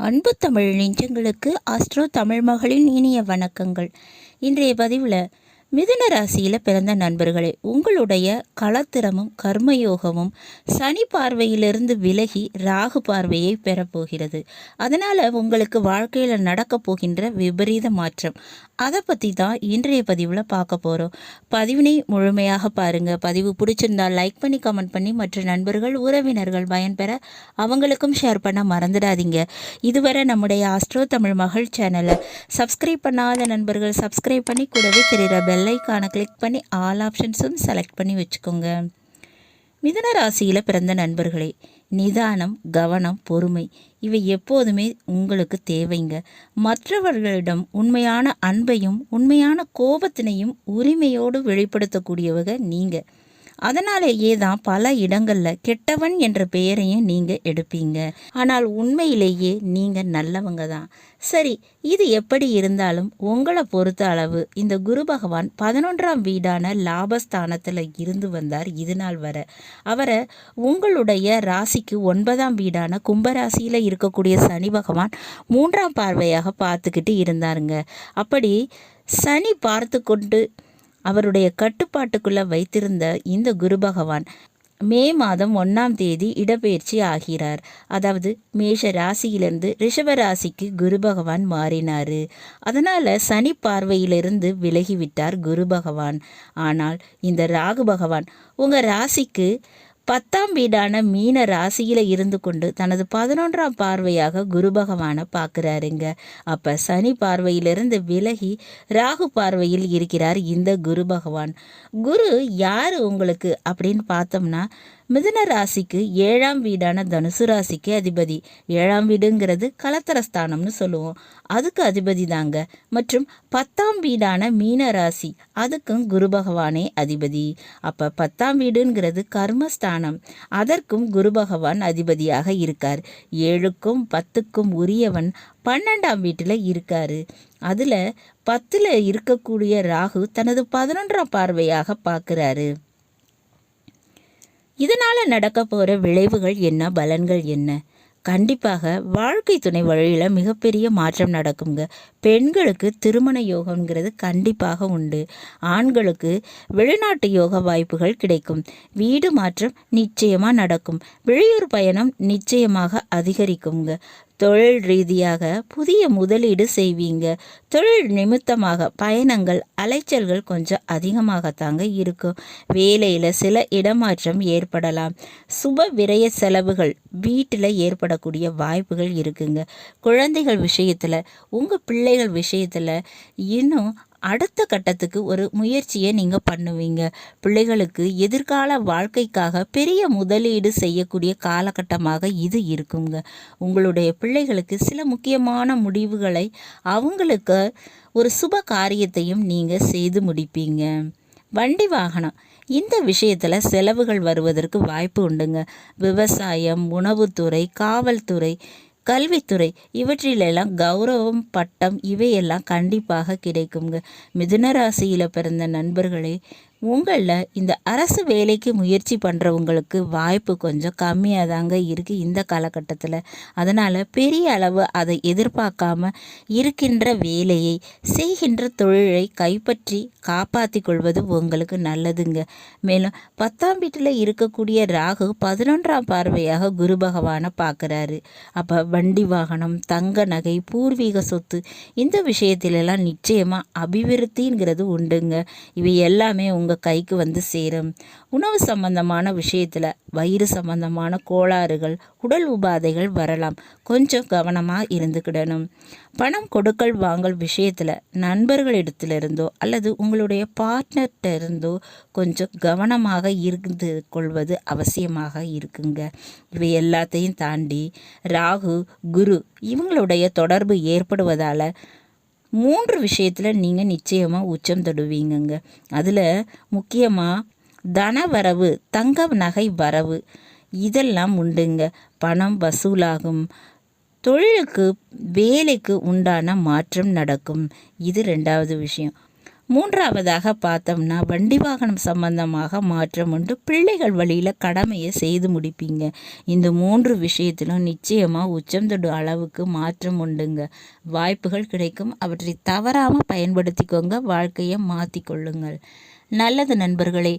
அன்பு தமிழ் நெஞ்சங்களுக்கு ஆஸ்ட்ரோ தமிழ் மகளின் இனிய வணக்கங்கள். இன்றைய பதிவில் மிதுன ராசியில் பிறந்த நண்பர்களே உங்களுடைய களத்திறமும் கர்மயோகமும் சனி பார்வையிலிருந்து விலகி ராகு பார்வையை பெறப்போகிறது அதனால் உங்களுக்கு வாழ்க்கையில் நடக்கப் போகின்ற விபரீத மாற்றம். அதை பற்றி தான் இன்றைய பதிவில் பார்க்க போகிறோம் பதிவினை முழுமையாக பாருங்கள் பதிவு பிடிச்சிருந்தால் லைக் பண்ணி கமெண்ட் பண்ணி மற்ற நண்பர்கள் உறவினர்கள் பயன்பெற அவங்களுக்கும் ஷேர் பண்ண மறந்துடாதீங்க. இதுவரை நம்முடைய ஆஸ்ட்ரோ தமிழ் மகள் சேனலை சப்ஸ்கிரைப் பண்ணாத நண்பர்கள் சப்ஸ்கிரைப் பண்ணி கூடவே தெரிகிற பெல்லைக்கானை கிளிக் பண்ணி ஆல் ஆப்ஷன்ஸும் செலக்ட் பண்ணி வச்சுக்கோங்க. மிதன ராசியில் பிறந்த நண்பர்களே நிதானம் கவனம் பொறுமை இவை எப்போதுமே உங்களுக்கு தேவைங்க. மற்றவர்களிடம் உண்மையான அன்பையும் உண்மையான கோபத்தினையும் உரிமையோடு வெளிப்படுத்தக்கூடியவங்க நீங்கள் அதனாலேயே தான் பல இடங்களில் கெட்டவன் என்ற பெயரையும் நீங்கள் எடுப்பீங்க. ஆனால் உண்மையிலேயே நீங்கள் நல்லவங்க தான். சரி இது எப்படி இருந்தாலும் உங்களை பொறுத்த அளவு இந்த குரு பகவான் பதினொன்றாம் வீடான லாபஸ்தானத்தில் இருந்து வந்தார் இது நாள் வர. அவரை உங்களுடைய ராசிக்கு ஒன்பதாம் வீடான கும்பராசியில் இருக்கக்கூடிய சனி பகவான் மூன்றாம் பார்வையாக பார்த்துக்கிட்டு இருந்தாருங்க. அப்படி சனி பார்த்து கொண்டு அவருடைய கட்டுப்பாட்டுக்குள்ள வைத்திருந்த இந்த குரு பகவான் மே மாதம் ஒன்றாம் தேதி இடப்பெயர்ச்சி ஆகிறார். அதாவது மேஷ ராசியிலிருந்து ரிஷப ராசிக்கு குரு பகவான் மாறினார். அதனால் சனி பார்வையிலிருந்து விலகிவிட்டார் குரு பகவான். ஆனால் இந்த ராகு பகவான் உங்கள் ராசிக்கு பத்தாம் வீடான மீன ராசியில் இருந்து கொண்டு தனது பதினொன்றாம் பார்வையாக குரு பகவானை பார்க்குறாருங்க. அப்போ சனி பார்வையிலிருந்து விலகி ராகு பார்வையில் இருக்கிறார் இந்த குரு பகவான். குரு யார் உங்களுக்கு அப்படின்னு பார்த்தோம்னா மிதுன ராசிக்கு ஏழாம் வீடான தனுசு ராசிக்கு அதிபதி. ஏழாம் வீடுங்கிறது கலத்தரஸ்தானம்னு சொல்லுவோம். அதுக்கு அதிபதி தாங்க. மற்றும் பத்தாம் வீடான மீன ராசி அதுக்கும் குரு பகவானே அதிபதி. அப்போ பத்தாம் வீடுங்கிறது கர்மஸ்தானம். அதற்கும் குரு பகவான் அதிபதியாக இருக்கார். ஏழுக்கும் பத்துக்கும் உரியவன் பன்னெண்டாம் வீட்டில் இருக்காரு. அதில் பத்தில் இருக்கக்கூடிய ராகு தனது பதினொன்றாம் பார்வையாக பார்க்குறாரு இதனால் நடக்க போகிற விளைவுகள் என்ன பலன்கள் என்ன? கண்டிப்பாக வாழ்க்கை துணை வழியில் மிகப்பெரிய மாற்றம் நடக்குங்க பெண்களுக்கு திருமண யோகங்கிறது கண்டிப்பாக உண்டு. ஆண்களுக்கு வெளிநாட்டு யோக வாய்ப்புகள் கிடைக்கும். வீடு மாற்றம் நிச்சயமாக நடக்கும். வெளியூர் பயணம் நிச்சயமாக அதிகரிக்குங்க தொழில் ரீதியாக புதிய முதலீடு செய்வீங்க. தொழில் நிமித்தமாக பயணங்கள் அலைச்சல்கள் கொஞ்சம் அதிகமாகத்தாங்க இருக்கும். வேலையில் சில இடமாற்றம் ஏற்படலாம். சுப விரய செலவுகள் வீட்டில் ஏற்படக்கூடிய வாய்ப்புகள் இருக்குங்க. குழந்தைகள் விஷயத்தில் உங்கள் பிள்ளைகள் விஷயத்தில் இன்னும் அடுத்த கட்டத்துக்கு ஒரு முயற்சியை நீங்கள் பண்ணுவீங்க. பிள்ளைகளுக்கு எதிர்கால வாழ்க்கைக்காக பெரிய முதலீடு செய்யக்கூடிய காலகட்டமாக இது இருக்குங்க. உங்களுடைய பிள்ளைகளுக்கு சில முக்கியமான முடிவுகளை அவங்களுக்கு ஒரு சுப காரியத்தையும் நீங்கள் செய்து முடிப்பீங்க. வண்டி வாகனம். இந்த விஷயத்தில் செலவுகள் வருவதற்கு வாய்ப்பு உண்டுங்க. விவசாயம் உணவுத்துறை காவல்துறை கல்வித்துறை இவற்றிலெல்லாம் கௌரவம் பட்டம் இவையெல்லாம் கண்டிப்பாக கிடைக்குங்க. மிதுன ராசியில் பிறந்த நண்பர்களே உங்களில் இந்த அரசு வேலைக்கு முயற்சி பண்ணுறவங்களுக்கு வாய்ப்பு கொஞ்சம் கம்மியாக தாங்க இருக்குது இந்த காலகட்டத்தில். அதனால் பெரிய அளவு அதை எதிர்பார்க்காம இருக்கின்ற வேலையை செய்கின்ற தொழிலை கைப்பற்றி காப்பாற்றி கொள்வது உங்களுக்கு நல்லதுங்க. மேலும் பத்தாம் வீட்டில் இருக்கக்கூடிய ராகு பதினொன்றாம் பார்வையாக குரு பகவானை பார்க்குறாரு அப்போ வண்டி வாகனம் தங்க நகை பூர்வீக சொத்து இந்த விஷயத்திலெல்லாம் நிச்சயமாக அபிவிருத்திங்கிறது உண்டுங்க. இவை எல்லாமே உங்கள் உங்கள் கைக்கு வந்து சேரும். உணவு சம்பந்தமான விஷயத்தில் வயிறு சம்பந்தமான கோளாறுகள் உடல் உபாதைகள் வரலாம். கொஞ்சம் கவனமாக இருந்துக்கிடணும். பணம் கொடுக்கல் வாங்கல் விஷயத்தில் நண்பர்களிடத்திலிருந்தோ அல்லது உங்களுடைய பார்ட்னர்கிட்ட இருந்தோ கொஞ்சம் கவனமாக இருந்து கொள்வது அவசியமாக இருக்குங்க. இவை எல்லாத்தையும் தாண்டி ராகு குரு இவங்களுடைய தொடர்பு ஏற்படுவதால் மூன்று விஷயத்தில் நீங்கள் நிச்சயமாக உச்சம் தொடுவீங்கங்க. அதில் முக்கியமாக தன வரவு தங்க நகை வரவு இதெல்லாம் உண்டுங்க. பணம் வசூலாகும். தொழிலுக்கு வேலைக்கு உண்டான மாற்றம் நடக்கும். இது ரெண்டாவது விஷயம். மூன்றாவதாக பார்த்தோம்னா வண்டி வாகனம் சம்பந்தமாக மாற்றம் உண்டு. பிள்ளைகள் வழியில் கடமையை செய்து முடிப்பீங்க. இந்த மூன்று விஷயத்திலும் நிச்சயமாக உச்சம் தொடு அளவுக்கு மாற்றம் உண்டுங்க. வாய்ப்புகள் கிடைக்கும். அவற்றை தவறாமல் பயன்படுத்திக்கோங்க. வாழ்க்கையை மாற்றிக்கொள்ளுங்கள் நல்லது நண்பர்களே